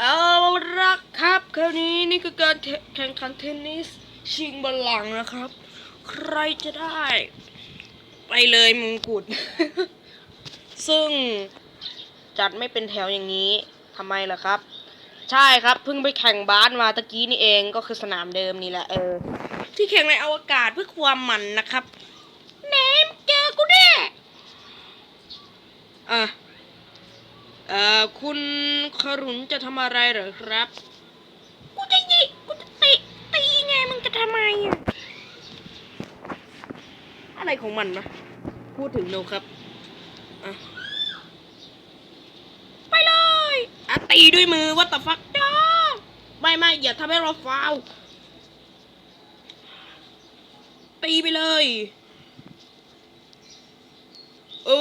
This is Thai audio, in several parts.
เอาละครับคราวนี้นี่คือการแข่งขันเทนนิสชิงบอลลังนะครับ ใครจะได้ ไปเลยมงกุฎซึ่งจัดไม่เป็นแถวอย่างนี้ทำไมล่ะครับ ใช่ครับเพิ่งไปแข่งบาสมาตะกี้นี่เองก็คือสนามเดิมนี่แหละเออ ที่แข่งในอวกาศเพื่อความมันนะครับเนมเจอกูแน่อะ เอ่อคุณขรุนจะทำอะไรเหรอครับ กูจะยิงกูจะตีตีไงมึงจะทำไมอะอะไรของมันวะพูดถึงโนครับอะไปเลยอะตีด้วยมือวัตถุฟักจ้าไม่ไม่อย่าทำให้เราฟาวล์ตีไปเลย โอ้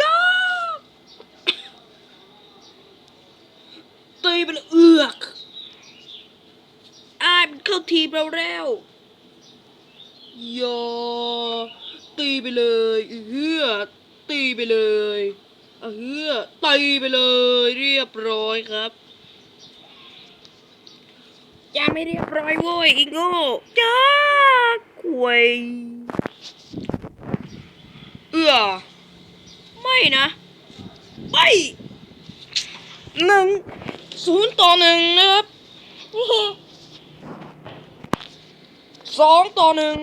ย่าตีไปเลยเอือกอ้ายมันเข้าทีมเราแล้วยอตีไปเลยเฮือตีไปเลยเฮือตีไปเลยเรียบร้อยครับจ้าไม่เรียบร้อยโว้ยอีโง่จ้าควยเอือไม่นะ ไปหนึ่ง ศูนย์ต่อหนึ่งนะครับสองต่อหนึ่ง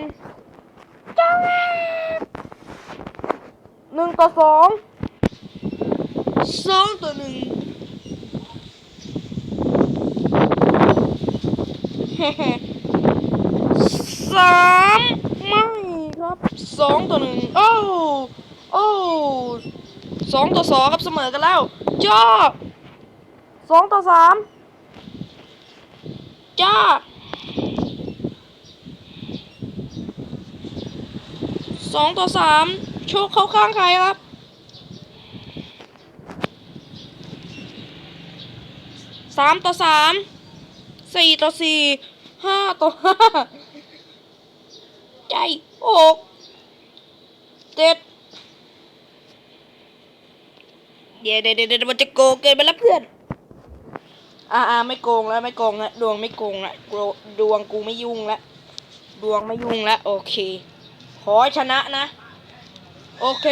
จ้าหนึ่งต่อสองสองต่อหนึ่งสามไม่ครับสองต่อหนึ่งโอ้โอ้สองต่อสองครับเสมอกันแล้วจ้า สองต่อสามจ้าสองต่อสามโชคเข้าข้างใครครับสามต่อสามสี่ต่อสี่ห้าต่อห้าใจหกเจ็ดเดี๋ยวเดี๋ยวเดี๋ยวมันจะโกงเกินไปแล้วเพื่อน อ่าอ่าไม่โกงแล้วไม่โกงแล้วดวงไม่โกงละดวงกูไม่ยุ่งละดวงไม่ยุ่งละโอเค ขอชนะนะ โอเค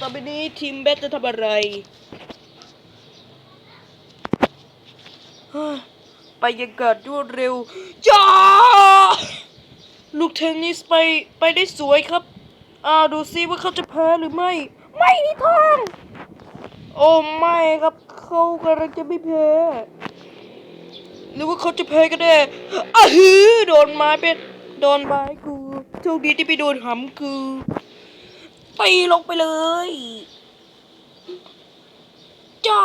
ต่อไปนี้ทีมเบสจะทำอะไรไปยังเกิดรวดเร็วจ้าลูกเทนนิสไปไปได้สวยครับอ่าดูซิว่าเขาจะแพ้หรือไม่ ไม่มีทางโอ้ไม่ครับ เขากำลังจะไม่แพ้หรือว่าเขาจะแพ้ก็ได้อ้าฮือโดนไม้เป็นโดนไม้กูโชคดีที่ไปโดนหำกูตีลงไปเลยจ้า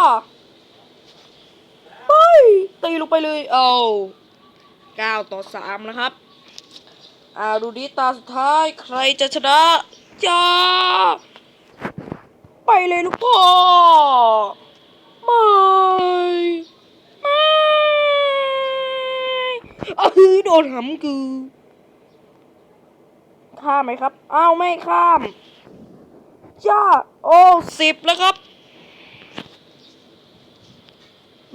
เฮ้ยตีลงไปเลยเอาเก้าต่อสามนะครับอ่าดูดิตาสุดท้ายใครจะชนะจ้าไปเลยลูกพ่อ ไม่ไม่เอาฮือโดนหำกูข้ามไหมครับ อ้าวไม่ข้ามจ้าโอ้สิบแล้วครับ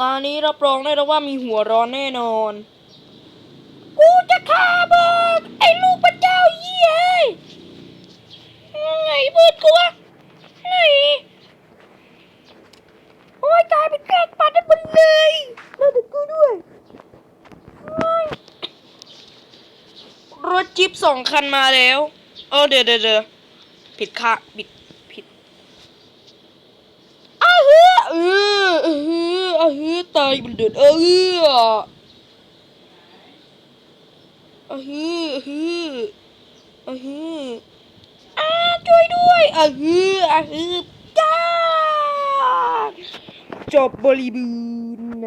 ตอนนี้รับรองได้แล้วว่ามีหัวร้อนแน่นอน กูจะฆ่ามึงไอ้ลูกพระเจ้าเยี่ยไงเพื่อนกูวะ ไหนโอ้ยกลายเป็นแป้งปัดได้หมดเลยแล้วถึงกูด้วยโอ๊ยรถ จิ๊บสองคันมาแล้ว เออเดี๋ยวเดี๋ยวเดี๋ยวผิดค่ะผิดผิดอ้าวเฮ้อเออเอออ้าเฮ้อตายบนเดือดเออเอออ้าเฮ้อเอออ้าเฮ้ออาช่วยด้วยอะฮืออะฮือจ้าจบบริบูรณ์